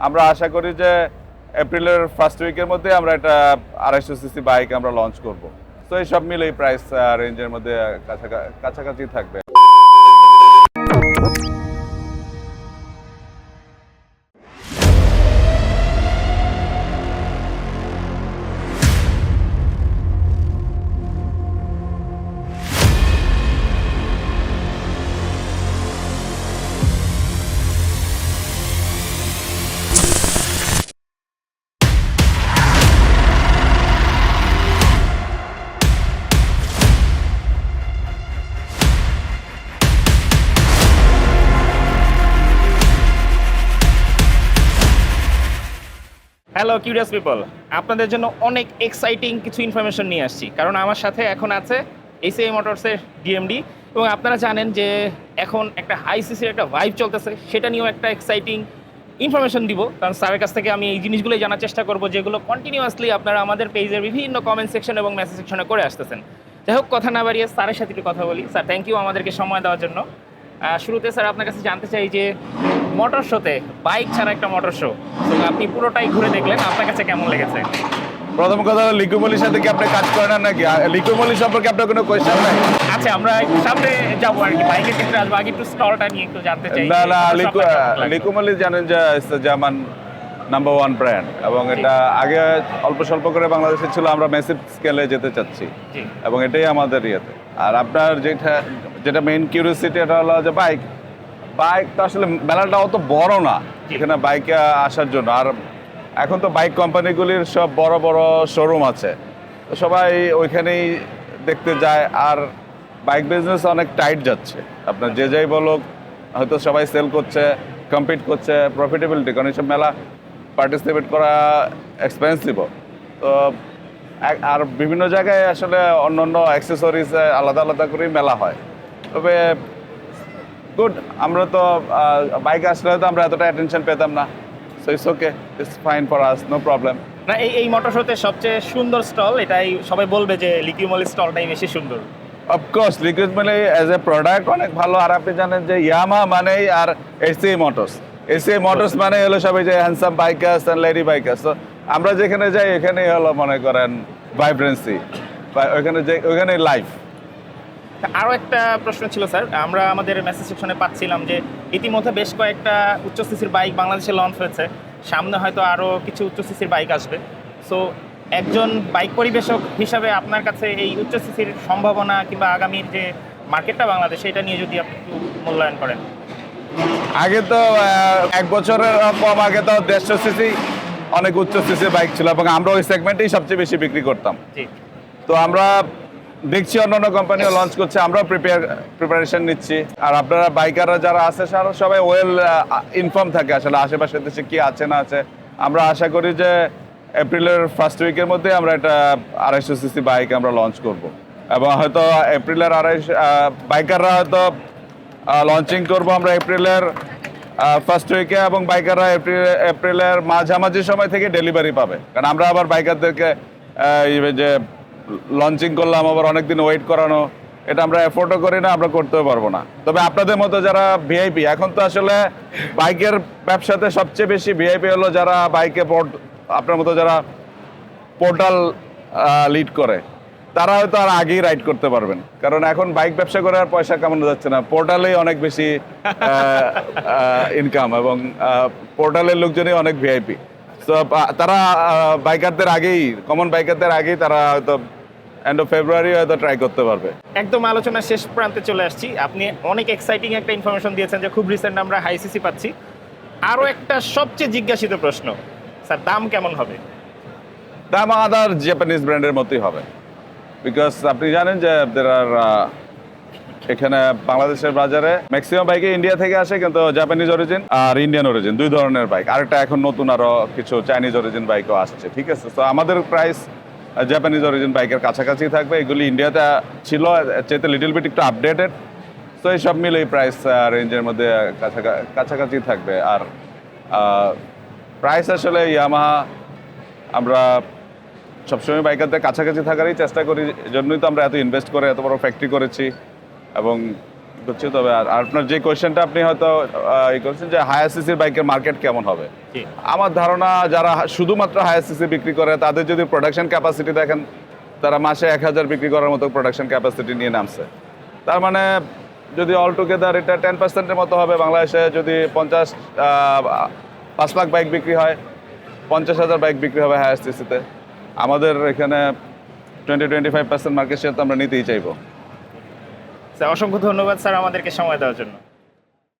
আমরা আশা করি যে এপ্রিলের ফার্স্ট উইকের মধ্যে আমরা একটা আড়াইশো সিসি বাইক আমরা লঞ্চ করব। তো এইসব মিলে প্রাইস রেঞ্জের মধ্যে কাছাকা- কাছাকাছি থাকবে। হ্যালো কিউরিয়াস পিপল আপনাদের জন্য অনেক এক্সাইটিং কিছু ইনফরমেশন নিয়ে আসছি। কারণ আমার সাথে এখন আছে এসিআই মোটরসের ডিএমডি এবং আপনারা জানেন যে এখন একটা হাই সিসির একটা ভাইব চলতেছে, সেটা নিয়েও একটা এক্সাইটিং ইনফরমেশন দিব। কারণ স্যারের কাছ থেকে আমি এই জিনিসগুলোই জানার চেষ্টা করব, যেগুলো কন্টিনিউয়াসলি আপনারা আমাদের পেজের বিভিন্ন কমেন্ট সেকশন এবং মেসেজ সেকশনে করে আসতেছেন। যাই হোক, কথা না বাড়িয়ে স্যারের সাথে একটু কথা বলি। স্যার থ্যাংক ইউ আমাদেরকে সময় দেওয়ার জন্য। শুরুতে স্যার আপনার কাছে জানতে চাই যে মোটর শোতে বাইক ছাড়া একটা মোটর শো তো আপনি পুরোটাই ঘুরে দেখলেন আপনার কাছে কেমন লেগেছে? প্রথম কথা হলো লিকুমলির সাথে কি আপনি কাজ করেন নাকি? লিকুমলি সম্পর্কে আপনার কোনো কোয়েশ্চেন নাই? আচ্ছা আমরা সামনে যাব আর কি বাইকের ক্ষেত্রে আসব আগে একটু স্টলটা নিয়ে একটু জানতে চাই না না লিকুমলি জানেন যে জার্মান নাম্বার ওয়ান ব্র্যান্ড এবং এটা আগে অল্প স্বল্প করে বাংলাদেশে ছিল আমরা মেসিভ স্কেলে যেতে চাচ্ছি। এবং এটাই আমাদের ইয়েতে। আর আপনার যেটা যেটা মেইন কিউরিয়াসিটি এটা হলো যে বাইক বাইক তো আসলে মেলাটা অত বড় না। এখানে বাইকে আসার জন্য। আর এখন তো বাইক কোম্পানিগুলির সব বড় বড় শোরুম আছে। তো সবাই ওইখানেই দেখতে যায়। আর বাইক বিজনেস অনেক টাইট যাচ্ছে। আপনার যে যাই বলুক হয়তো সবাই সেল করছে কম্পিট করছে প্রফিটেবিলিটি কারণ এইসব মেলা পার্টিসিপেট করা এক্সপেন্সিভও তো আর বিভিন্ন জায়গায় আসলে অন্য অন্য অ্যাক্সেসরিজ আলাদা আলাদা করেই মেলা হয়। তবে গুড আমরা তো বাইক আসলে তো আমরা এতটা অ্যাটেনশন পেতাম না। So it's okay it's fine for us no problem না এই এই মোটর শোতে সবচেয়ে সুন্দর স্টল এটাই সবাই বলবে যে লিকিউমল স্টলটাই বেশি সুন্দর। অফকোর্স লিকুইড মানে অ্যাজ এ প্রোডাক্ট অনেক ভালো। আর আপনি জানেন যে ইয়ামা মানেই আর এসিআই মোটরস এসিআই মোটরস মানে হলো সবাই যে handsome bikers and lady bikers তো আমরা যেখানে যাই, এখানেই হলো মনে করেন ভাইব্রেন্সি বা ওইখানে যে ওইখানে লাইফ আরও একটা প্রশ্ন ছিল, স্যার। আমরা আমাদের মেসেজ সেকশনে পাচ্ছিলাম যে, ইতিমধ্যে বেশ কয়েকটা উচ্চ সিসির বাইক বাংলাদেশে লঞ্চ হয়েছে। সামনে হয়তো আরও কিছু উচ্চ সিসির বাইক আসবে। সো একজন বাইক পরিবেশক হিসাবে আপনার কাছে এই উচ্চ সিসির সম্ভাবনা কিংবা আগামীর যে মার্কেটটা বাংলাদেশে, এটা নিয়ে যদি আপনি একটু মূল্যায়ন করেন। আগে তো এক বছরের কম আগে তো দেড়শো সিসি অনেক উচ্চ সিসি বাইক ছিল এবং আমরা ওই সেগমেন্টেই সবচেয়ে বেশি বিক্রি করতাম। তো আমরা দেখছি অন্যান্য কোম্পানিও লঞ্চ করছে আমরাও প্রিপেয়ার প্রিপারেশন নিচ্ছি। আর আপনারা বাইকাররা যারা আছে সারা সবাই ওয়েল ইনফর্ম থাকে আসলে আশেপাশে দেশে কি আছে না আছে। আমরা আশা করি যে এপ্রিলের ফার্স্ট উইকের মধ্যে আমরা একটা আড়াইশো সিসি বাইক আমরা লঞ্চ করব। এবং হয়তো এপ্রিলের আড়াইশো বাইকাররা হয়তো লঞ্চিং করব আমরা এপ্রিলের ফার্স্ট উইকে এবং বাইকাররা এপ্রিল এপ্রিলের মাঝামাঝি সময় থেকে ডেলিভারি পাবে। কারণ আমরা আবার বাইকারদেরকে যে লঞ্চিং করলাম, আবার অনেকদিন ওয়েট করানো, এটা আমরা এফোর্টও করি না, আমরা করতেও পারব না। তবে আপনাদের মতো যারা ভিআইপি এখন তো আসলে বাইকের ব্যবসাতে সবচেয়ে বেশি ভিআইপি হলো যারা বাইকে আপনার মতো যারা পোর্টাল লিড করে। তারা হয়তো আর আগেই রাইড করতে পারবেন। কারণ এখন বাইক ব্যবসা করে আর পয়সা কামানো যাচ্ছে না। পোর্টালেই অনেক বেশি ইনকাম এবং পোর্টালের লোকজনই অনেক ভিআইপি তো তারা বাইকারদের আগেই কমন বাইকারদের আগেই তারা হয়তো এন্ড অফ ফেব্রুয়ারি হয়তো ট্রাই করতে পারবে। একদম আলোচনার শেষ প্রান্তে চলে আসছি। আপনি অনেক এক্সাইটিং একটা ইনফরমেশন দিয়েছেন যে খুব রিসেন্ট আমরা হাই সিসি পাচ্ছি। আরও একটা সবচেয়ে জিজ্ঞাসিত প্রশ্ন স্যার দাম কেমন হবে? দাম আদার জাপানিজ ব্র্যান্ডের মতোই হবে। বিকজ আপনি জানেন যে দের আর এখানে বাংলাদেশের বাজারে ম্যাক্সিমাম বাইকে ইন্ডিয়া থেকে আসে কিন্তু জাপানিজ অরিজিন আর ইন্ডিয়ান অরিজিন দুই ধরনের বাইক আরেকটা এখন নতুন আরও কিছু চাইনিজ অরিজিন বাইকও আসছে, ঠিক আছে? তো আমাদের প্রাইস জাপানিজ অরিজিন বাইকের কাছাকাছি থাকবে। এগুলি ইন্ডিয়াতে ছিল চাইতে লিটল বিট একটু আপডেটেড তো এই সব মিলে প্রাইস রেঞ্জের মধ্যে কাছাকা- কাছাকাছি থাকবে। আর প্রাইস আসলে ইয়ামাহা আমরা সবসময় বাইকারদের কাছাকাছি থাকারই চেষ্টা করি জন্যই তো আমরা এত ইনভেস্ট করে এত বড় ফ্যাক্টরি করেছি। এবং করছি তবে আর আপনার যে কোয়েশ্চেনটা আপনি হয়তো ই করছেন যে হায়ার সিসির বাইকের মার্কেট কেমন হবে? আমার ধারণা যারা শুধুমাত্র হায়ার সিসি বিক্রি করে তাদের যদি প্রোডাকশন ক্যাপাসিটি দেখেন তারা মাসে এক হাজার বিক্রি করার মতো প্রোডাকশন ক্যাপাসিটি নিয়ে নামছে। তার মানে যদি অল টুগেদার এটা টেন পার্সেন্টের মতো হবে বাংলাদেশে যদি পঞ্চাশ পাঁচ লাখ বাইক বিক্রি হয় পঞ্চাশ হাজার বাইক বিক্রি হবে হায়ার সিসিতে আমাদের এখানে twenty twenty five percent market share তো আমরা নিতেই চাইব। স্যার, অসংখ্য ধন্যবাদ স্যার আমাদেরকে সময় দেওয়ার জন্য।